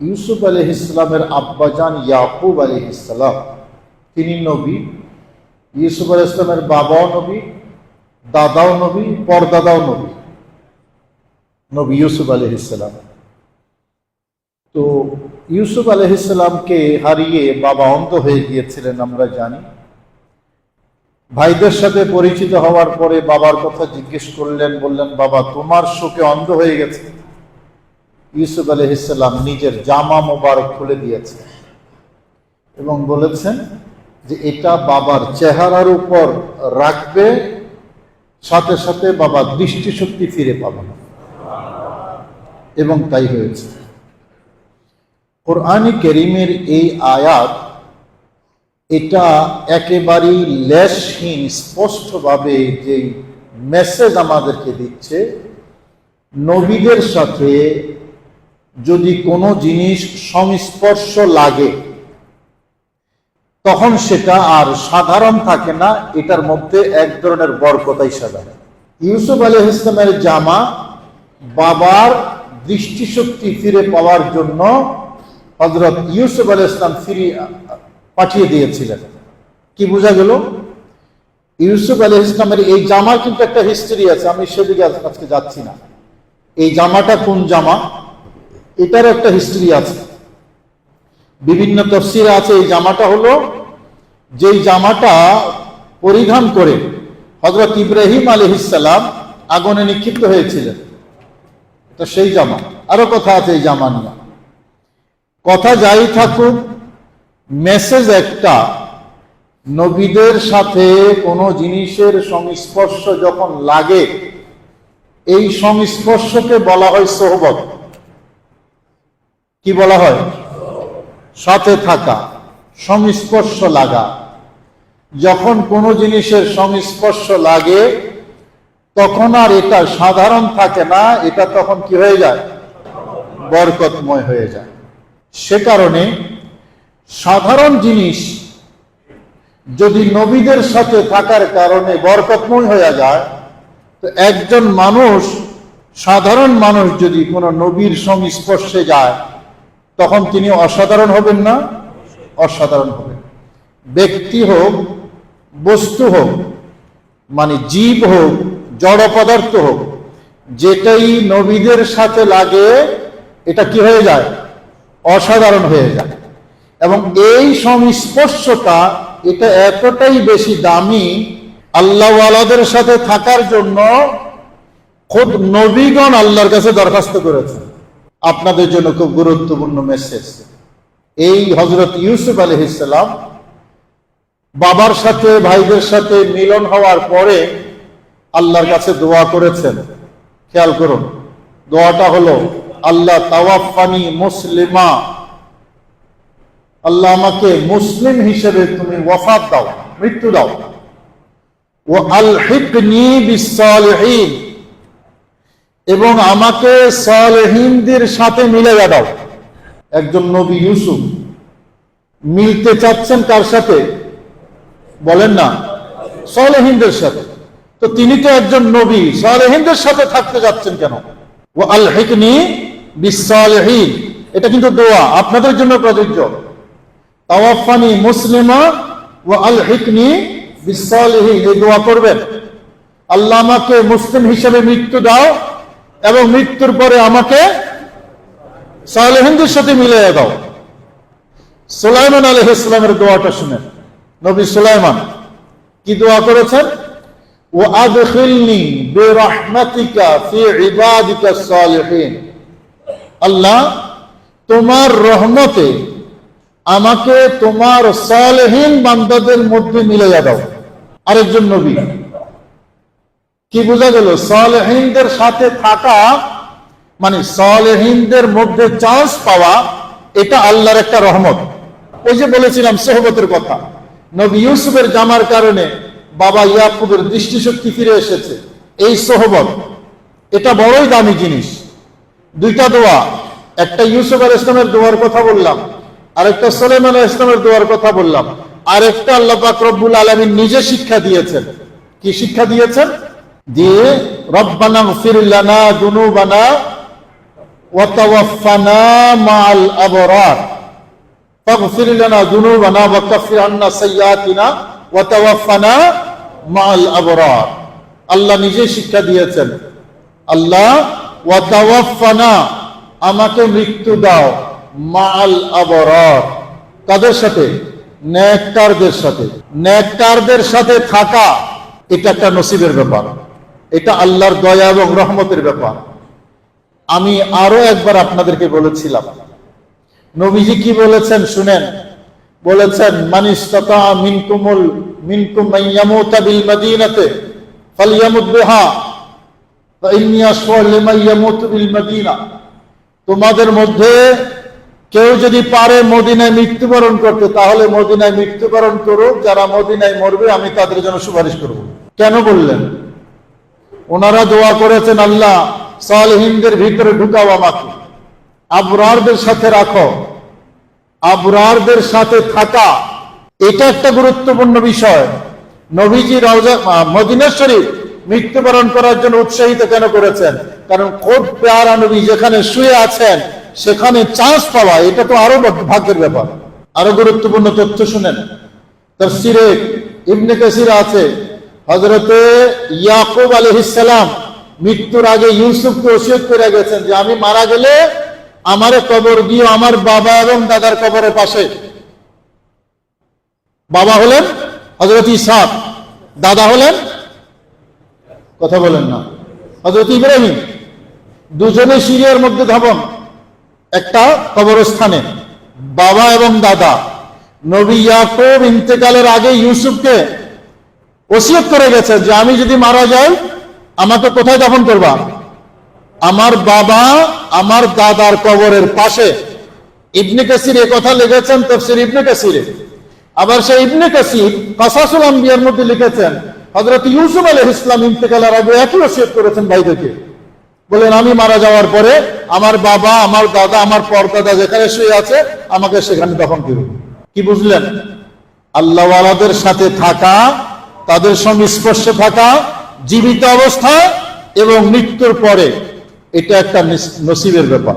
ইউসুফ আলহ ইসলামের আব্বাজান ইয়াকুব আলহ ইসলাম তিনি নবী, ইউসুফ আলহ ইসলামের বাবাও নবী, দাদাও নবী, পরদাদাও নবী। নবী ইউসুফ আলহ ইসলাম তো ইউসুফ আলহ ইসলামকে হারিয়ে বাবা অন্ধ হয়ে গিয়েছিলেন আমরা জানি। ভাইদের সাথে পরিচিত হওয়ার পরে বাবার কথা জিজ্ঞেস করলেন, বললেন, বাবা, তোমার শোকে অন্ধ হয়ে গেছে। ইউসুফ আলহিসাল্লাম নিজের জামা মোবারক খুলে দিয়েছে এবং বলেছেন যে এটা বাবার চেহারার উপর রাখবে, সাথে সাথে বাবা দৃষ্টিশক্তি ফিরে পাবে না। এবং তাই হয়েছে। কোরআনী করিমের এই আয়াত এটা একেবারেই লেশহীন, স্পষ্টভাবে যে মেসেজ আমাদেরকে দিচ্ছে, নবীদের সাথে যদি কোনো জিনিস সংস্পর্শ লাগে, তখন সেটা আর সাধারণ থাকে না, এটার মধ্যে এক ধরনের বরকতাই সাধারণ। ইউসুফ আলহ ইসলামের জামা বাবার দৃষ্টিশক্তি ফিরে পাওয়ার জন্য হজরত ইউসুফ আলহ ইসলাম ফিরি পাঠিয়ে দিয়েছিলেন। কি বোঝা গেল? ইউসুফ আলহ ইসলামের এই জামার কিন্তু একটা হিস্ট্রি আছে, আমি সেদিকে আজকে যাচ্ছি না। এই জামাটা কোন জামা? এটার একটা হিস্ট্রি আছে। বিভিন্ন তফসিরে আছে, এই জামাটা হলো, যেই জামাটা পরিধান করে হজরত ইব্রাহিম আলহিসাল্লাম আগুনে নিক্ষিপ্ত হয়েছিলেন। তো সেই জামা। আরও কথা আছে এই জামা নিয়ে। কথা যাই থাকুক মেসেজ একটা, নবীদের সাথে কোনো জিনিসের সংস্পর্শ যখন লাগে, এই সংস্পর্শকে বলা হয় সোহবত। কি বলা হয়? সাথে থাকা, সংস্পর্শ লাগা। যখন কোনো জিনিসের সংস্পর্শ লাগে, তখন আর এটা সাধারণ থাকে না, এটা তখন কি হয়ে যায়? বরকতময় হয়ে যায়। সে কারণে সাধারণ জিনিস যদি নবীদের সাথে থাকার কারণে বরকতময় হয়ে যায়, তো একজন মানুষ, সাধারণ মানুষ যদি কোনো নবীর সংস্পর্শে যায় তখন তিনি অসাধারণ হবেন না? অসাধারণ হবেন। ব্যক্তি হোক, বস্তু হোক মানে জীব হোক, জড় পদার্থ হোক, যেটাই নবীদের সাথে লাগে, এটা কি হয়ে যায়? অসাধারণ হয়ে যায়। এবং এই সংস্পর্শটা, এটা এতটাই বেশি দামি আল্লাহওয়ালাদের সাথে থাকার জন্য খুব নবীগণ আল্লাহর কাছে দরখাস্ত করেছেন। আপনাদের জন্য খুব গুরুত্বপূর্ণ মেসেজ এই হজরত ইউসুফ আলহিসাম বাবার সাথে, ভাইদের সাথে মিলন হওয়ার পরে আল্লাহর কাছে দোয়া করেছেন। খেয়াল করুন, দোয়াটা হলো, আল্লাহ তাওয়াফানি মুসলিমা। আল্লাহ আমাকে মুসলিম হিসেবে তুমি ওয়াফাত দাও, মৃত্যু দাও। ও আল হিকনি বিসালিহীন এবং আমাকে সালেহিনদের সাথে মিলে দাও একজন নবী ইউসুফ মিলতে চাচ্ছেন কার সাথে? বলেন না, সালেহিনদের সাথে। তো তিনি তো একজন নবী, সালেহিনদের সাথে থাকতে যাচ্ছেন কেন? ও আল হিকনি বিসালেহীন এটা কিন্তু দোয়া, আপনাদের জন্য প্রযোজ্য। তাওয়াফানি মুসলিমা ও আল হিকনি বিসালেহীন এই দোয়া করবেন। আল্লাহ আমাকে মুসলিম হিসেবে মৃত্যু দাও এবং মৃত্যুর পরে আমাকে সালেহিনদের সাথে মিলে দাও। সুলাইমান আলহ ইসলামের দোয়াটা শুনেন। নবী সুলাইমান কি দোয়া করেছেন? ও আদখিলনি বিরহমাতিকা ফি ইবাদিকা সালিহিন। আল্লাহ, তোমার রহমতে আমাকে তোমার সালেহীন বান্দাদের মধ্যে মিলে দাও। আরেকজন নবী কি বোঝা গেল? সালেহিনদের সাথে থাকা মানে সালেহিনদের মধ্যে চান্স পাওয়া, এটা আল্লাহর একটা রহমত। ওই যে বলেছিলাম সোহবতের কথা, নবী ইউসুফের জামার কারণে বাবা ইয়াকুবের দৃষ্টিশক্তি ফিরে এসেছে। এই সোহবত, এটা বড়ই দামি জিনিস। দুইটা দোয়া, একটা ইউসুফ আল ইসলামের দোয়ার কথা বললাম, আরেকটা সোলেমান আল ইসলামের দোয়ার কথা বললাম, আরেকটা আল্লাহ পাক রব্বুল আলমিন নিজে শিক্ষা দিয়েছেন। কি শিক্ষা দিয়েছেন? দিয়ে রব্বানা ফিরলানা দুনুবানা وتوفنا مع الأبرار فاغفر لنا ذنوبنا وكفر عنا سيئاتنا وتوفنا مع الأبرار আল্লাহ নিজে শিক্ষা দিয়েছেন আল্লাহ ওয়াতাওয়াফানা আমাকে মৃত্যু দাও মাল আবরার কাদের সাথে নেককারদের সাথে নেককারদের সাথে থাকা এটা একটা নসিবের ব্যাপার এটা আল্লাহর দয়া এবং রহমতের ব্যাপার। আমি আরও একবার আপনাদেরকে বলেছিলাম। নবীজি কি বলেছেন শুনেন? বলেছেন মানিস তথা মিনকুমুল, মিনকুম তোমাদের মধ্যে কেউ যদি পারে মদিনায় মৃত্যুবরণ করতে, তাহলে মদিনায় মৃত্যুবরণ করুক, যারা মদিনায় মরবে, আমি তাদের জন্য সুপারিশ করব। কেন বললেন? ওনারা দোয়া করেছেন আল্লাহ সালহিনদের ভিতরে ঢুকাও আমাকে। আবরারদের সাথে রাখো। আবরারদের সাথে থাকা এটা একটা গুরুত্বপূর্ণ বিষয়। নবীজি রওজা আহ, মদিনা শরীফ মৃত্যুবরণ করার জন্য উৎসাহিত কেন করেছেন? কারণ খোদ পেয়ারা নবী যেখানে শুয়ে আছেন সেখানে চান্স পাওয়া এটা তো আরও ভাগ্যের ব্যাপার। আরও গুরুত্বপূর্ণ তথ্য শুনেন। তফসিরে ইবনে কাসির আছে হজরতে ইয়াকুব আলহিসাম মৃত্যুর আগে ইউসুফকে ওসিয়ত করে গেছেন যে আমি মারা গেলে আমারে কবর দিও, আমার বাবা এবং দাদার কবরের পাশে। বাবা হলেন হজরত ইসাক দাদা হলেন কথা বলেন না। হজরত ইব্রাহিম, দুজনে সিরিয়ার মধ্যে ধাবন, একটা কবরস্থানে, বাবা এবং দাদা। নবী ইয়াকুব ইন্তেকালের আগে ইউসুফকে ওসিয়ত করে গেছে যে আমি যদি মারা যাই, আমাকে কোথায় দাফন করবা? আমার বাবা আমার দাদার কবরের পাশে। ইবনে কাসির এ কথা লিখেছেন, তফসির ইবনে কাসিরে। আবার সেই ইবনে কাসির কাসাসুল আম্বিয়ার মধ্যে লিখেছেন, হযরত ইউসুফ আলাইহিস ইসলাম ইন্তেকালের আগে একই ওসিয়ত করেছেন ভাইদেরকে। বলেন, আমি মারা যাওয়ার পরে আমার বাবা, আমার দাদা, আমার পরদাদা যেখানে শুয়ে আছে, আমাকে সেখানে দফন করুন। কি বুঝলেন? আল্লাহওয়ালাদের সাথে থাকা তাদের সংস্পর্শে থাকা জীবিত অবস্থা এবং মৃত্যুর পরে এটা একটা নসিবের ব্যাপার।